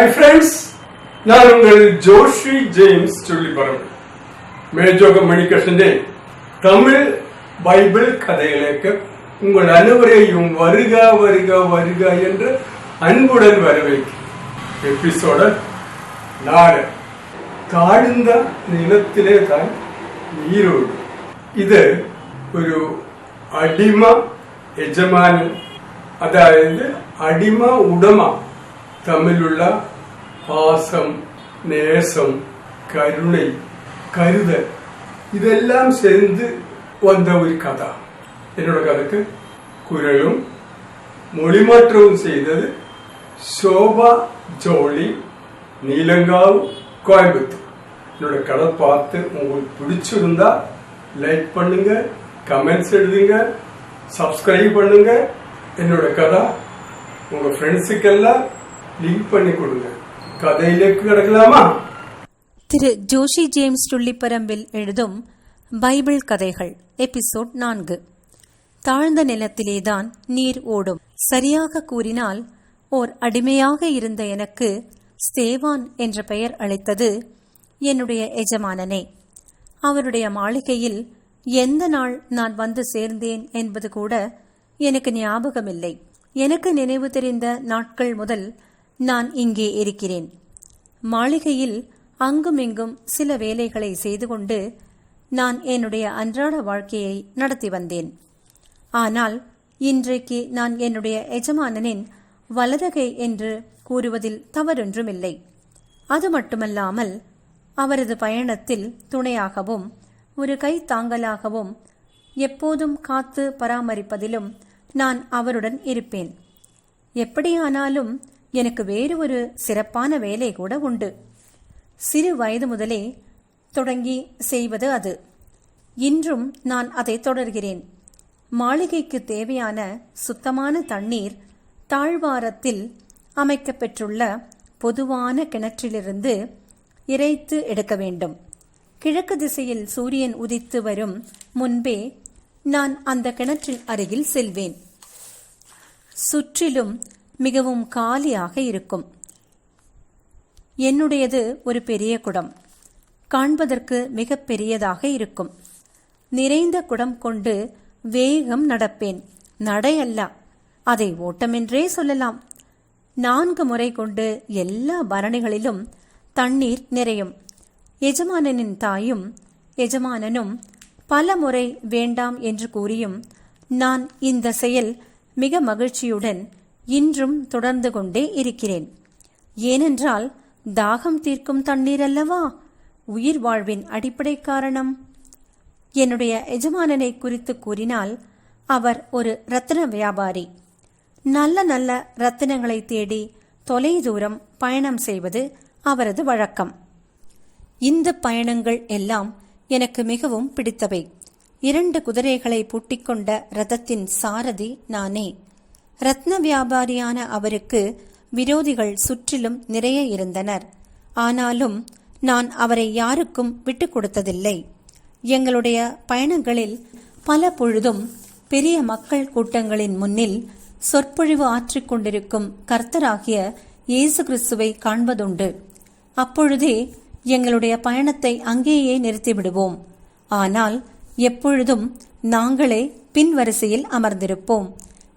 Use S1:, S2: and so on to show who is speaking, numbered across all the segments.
S1: High friends நான் உங்கள் Joshi James Chulliparambu മേജോക മണിക്കഷന്റെ തമിഴ് ബൈബിൾ കഥയിലേക്ക് உங்கள் അനുവരെയും வருக வருக வருக എന്ന് അൻപുടൻ வரவேற்கும் എപ്പിസോഡ് നാല്. താഴ്ന്ന നിലത്തിലെ താൻ നീരോട് ഇത് ഒരു അടിമ യജമാനൻ അതായത് അടിമ ഉടമ തമ്മിലുള്ള പാസം നേസം കരുണை கருதல் இதெல்லாம் சேர்ந்து வந்த ஒரு கதை என்னோட கதைக்கு குரலும் மொழிமாற்றமும் செய்தது சோபா ஜோலி நீலங்காவ் கோயம்புத்தூர் என்னோட கதை பார்த்து உங்களுக்கு பிடிச்சிருந்தா லைக் பண்ணுங்க கமெண்ட்ஸ் எழுதுங்க சப்ஸ்கிரைப் பண்ணுங்க என்னோட கதை உங்க ஃப்ரெண்ட்ஸுக்கெல்லாம் லிங்க் பண்ணி கொடுங்க കഥയിലേക്ക് കിടക്കലാമാ
S2: திரு ஜோஷி ஜேம்ஸ் துள்ளிப்பரம்பில் எழுதும் பைபிள் கதைகள் எபிசோட் நான்கு. தாழ்ந்த நிலத்திலேதான் நீர் ஓடும். சரியாக கூறினால் ஓர் அடிமையாக இருந்த எனக்கு ஸ்தேவான் என்ற பெயர் அழைத்தது என்னுடைய எஜமானனே. அவருடைய மாளிகையில் எந்த நாள் நான் வந்து சேர்ந்தேன் என்பது கூட எனக்கு ஞாபகமில்லை. எனக்கு நினைவு தெரிந்த நாட்கள் முதல் நான் இங்கே இருக்கிறேன். மாளிகையில் அங்குமிங்கும் சில வேலைகளை செய்து கொண்டு நான் என்னுடைய அன்றாட வாழ்க்கையை நடத்தி வந்தேன். ஆனால் இன்றைக்கு நான் என்னுடைய எஜமானனின் வலதகை என்று கூறுவதில் தவறொன்றுமில்லை. அது மட்டுமல்லாமல் அவரது பயணத்தில் துணையாகவும் ஒரு கை தாங்கலாகவும் எப்போதும் காத்து பராமரிப்பதிலும் நான் அவருடன் இருப்பேன். எப்படியானாலும் எனக்கு வேறு ஒரு சிறப்பான வேலை கூட உண்டு. சிறு வயது முதலே தொடங்கி செய்வது அது. இன்றும் நான் அதை தொடர்கிறேன். மாளிகைக்கு தேவையான சுத்தமான தண்ணீர் தாழ்வாரத்தில் அமைக்கப்பெற்றுள்ள பொதுவான கிணற்றிலிருந்து இறைத்து எடுக்க வேண்டும். கிழக்கு திசையில் சூரியன் உதித்து வரும் முன்பே நான் அந்த கிணற்றின் அருகில் செல்வேன். சுற்றிலும் மிகவும் காலியாக இருக்கும். என்னுடையது ஒரு பெரிய குடம். காண்பதற்கு மிக பெரியதாக இருக்கும். நிறைந்த குடம் கொண்டு வேகம் நடப்பேன். நடையல்ல அதை ஓட்டமென்றே சொல்லலாம். நான்கு முறை கொண்டு எல்லா பரணிகளிலும் தண்ணீர் நிறையும். எஜமானனின் தாயும் எஜமானனும் பல முறை வேண்டாம் என்று கூறியும் நான் இந்த செயல் மிக மகிழ்ச்சியுடன் இன்றும் தொடர்ந்து கொண்டே இருக்கிறேன். ஏனென்றால் தாகம் தீர்க்கும் தண்ணீர் அல்லவா? உயிர் வாழ்வின் அடிப்படை காரணம். என்னுடைய எஜமானனை குறித்து கூறினால் அவர் ஒரு ரத்தின வியாபாரி. நல்ல நல்ல ரத்தினங்களை தேடி தொலை தூரம் பயணம் செய்வது அவரது வழக்கம். இந்த பயணங்கள் எல்லாம் எனக்கு மிகவும் பிடித்தவை. இரண்டு குதிரைகளை பூட்டிக்கொண்ட ரதத்தின் சாரதி நானே. ரத்ன வியாபாரியான அவருக்கு விரோதிகள் சுற்றிலும் நிறைய இருந்தனர். ஆனாலும் நான் அவரை யாருக்கும் விட்டுக் கொடுத்ததில்லை. எங்களுடைய பயணங்களில் பல பொழுதும் பெரிய மக்கள் கூட்டங்களின் முன்னில் சொற்பொழிவு ஆற்றிக் கொண்டிருக்கும் கர்த்தராகிய இயேசு கிறிஸ்துவை காண்பதுண்டு. அப்பொழுதே எங்களுடைய பயணத்தை அங்கேயே நிறுத்திவிடுவோம். ஆனால் எப்பொழுதும் நாங்களே பின்வரிசையில் அமர்ந்திருப்போம்.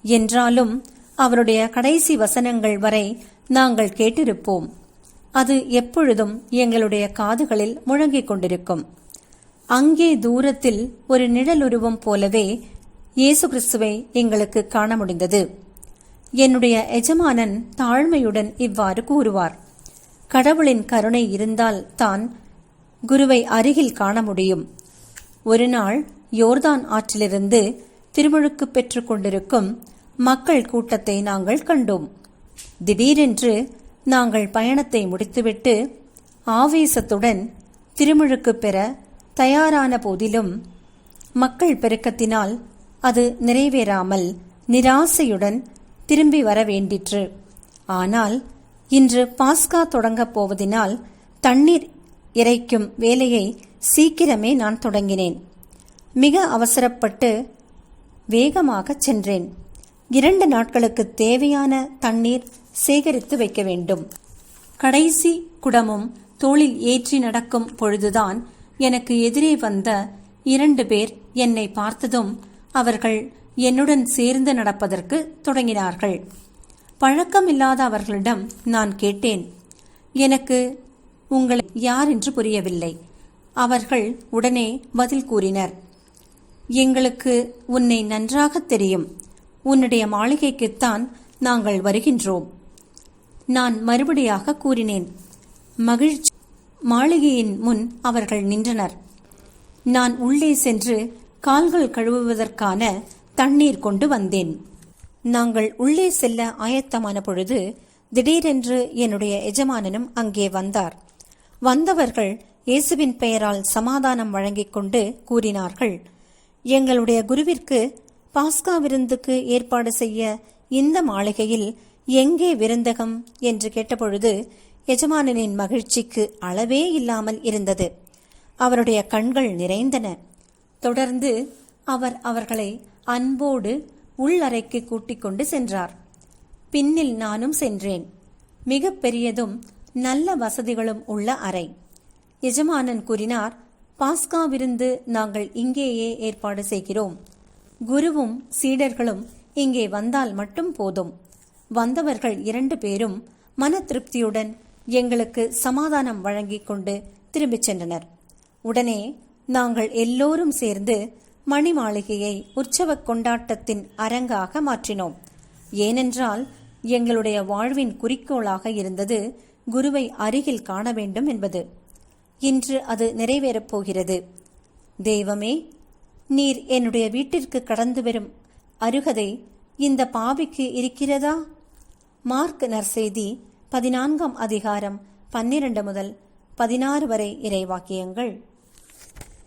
S2: என்றாலும் அவருடைய கடைசி வசனங்கள் வரை நாங்கள் கேட்டிருப்போம். அது எப்பொழுதும் எங்களுடைய காதுகளில் முழங்கிக் கொண்டிருக்கும். அங்கே தூரத்தில் ஒரு நிழலுருவம் போலவே இயேசு கிறிஸ்துவை எங்களுக்கு காண முடிந்தது. என்னுடைய எஜமானன் தாழ்மையுடன் இவ்வாறு கூறுவார். கடவுளின் கருணை இருந்தால் தான் குருவை அருகில் காண முடியும். ஒரு நாள் யோர்தான் ஆற்றிலிருந்து திருமுழுக்கு பெற்றுக் கொண்டிருக்கும் மக்கள் கூட்டத்தை நாங்கள் கண்டோம். திடீரென்று நாங்கள் பயணத்தை முடித்துவிட்டு ஆவேசத்துடன் திருமுழுக்கு பெற தயாரான போதிலும் மக்கள் பெருக்கத்தினால் அது நிறைவேறாமல் நிராசையுடன் திரும்பி வர வேண்டிற்று. ஆனால் இன்று பாஸ்கா தொடங்கப் போவதினால் தண்ணீர் இறைக்கும் வேலையை சீக்கிரமே நான் தொடங்கினேன். மிக அவசரப்பட்டு வேகமாகச் சென்றேன். இரண்டு நாட்களுக்கு தேவையான தண்ணீர் சேகரித்து வைக்க வேண்டும். கடைசி குடமும் தோளில் ஏற்றி நடக்கும் பொழுதுதான் எனக்கு எதிரே வந்த இரண்டு பேர் என்னை பார்த்ததும் அவர்கள் என்னுடன் சேர்ந்து நடப்பதற்கு தொடங்கினார்கள். பழக்கமில்லாத அவர்களிடம் நான் கேட்டேன் எனக்கு உங்களை யார் என்று புரியவில்லை. அவர்கள் உடனே பதில் கூறினர் எங்களுக்கு உன்னை நன்றாக தெரியும். உன்னுடைய மாளிகைக்குத்தான் நாங்கள் வருகின்றோம். நான் மறுபடியாக கூறினேன் மகிழ்ச்சி. மாளிகையின் முன் அவர்கள் நின்றனர். நான் உள்ளே சென்று கால்கள் கழுவுவதற்கான தண்ணீர் கொண்டு வந்தேன். நாங்கள் உள்ளே செல்ல ஆயத்தமான பொழுது திடீரென்று என்னுடைய எஜமானனும் அங்கே வந்தார். வந்தவர்கள் இயேசுவின் பெயரால் சமாதானம் வழங்கிக் கொண்டு கூறினார்கள் எங்களுடைய குருவிற்கு பாஸ்கா விருந்துக்கு ஏற்பாடு செய்ய இந்த மாளிகையில் எங்கே விருந்தகம் என்று கேட்டபொழுது எஜமானனின் மகிழ்ச்சிக்கு அளவே இல்லாமல் இருந்தது. அவருடைய கண்கள் நிறைந்தன. தொடர்ந்து அவர் அவர்களை அன்போடு உள்ளறைக்கு கூட்டிக் கொண்டு சென்றார். பின்னில் நானும் சென்றேன். மிக பெரியதும் நல்ல வசதிகளும் உள்ள அறை. எஜமானன் கூறினார் பாஸ்கா விருந்து நாங்கள் இங்கேயே ஏற்பாடு செய்கிறோம். குருவும் சீடர்களும் இங்கே வந்தால் மட்டும் போதும். வந்தவர்கள் இரண்டு பேரும் மன திருப்தியுடன் எங்களுக்கு சமாதானம் வழங்கிக் கொண்டு திரும்பிச் சென்றனர். உடனே நாங்கள் எல்லோரும் சேர்ந்து மணி மாளிகையை உற்சவக் கொண்டாட்டத்தின் அரங்காக மாற்றினோம். ஏனென்றால் எங்களுடைய வாழ்வின் குறிக்கோளாக இருந்தது குருவை அருகில் காண வேண்டும் என்பது. இன்று அது நிறைவேறப் போகிறது. தெய்வமே நீர் என்னுடைய வீட்டிற்கு கடந்து வரும். அருகதை இந்த பாவிக்கு இருக்கிறதா? மார்க் நற்செய்தி பதினான்காம் அதிகாரம் பன்னிரண்டு முதல் பதினாறு வரை இறைவாக்கியங்கள்.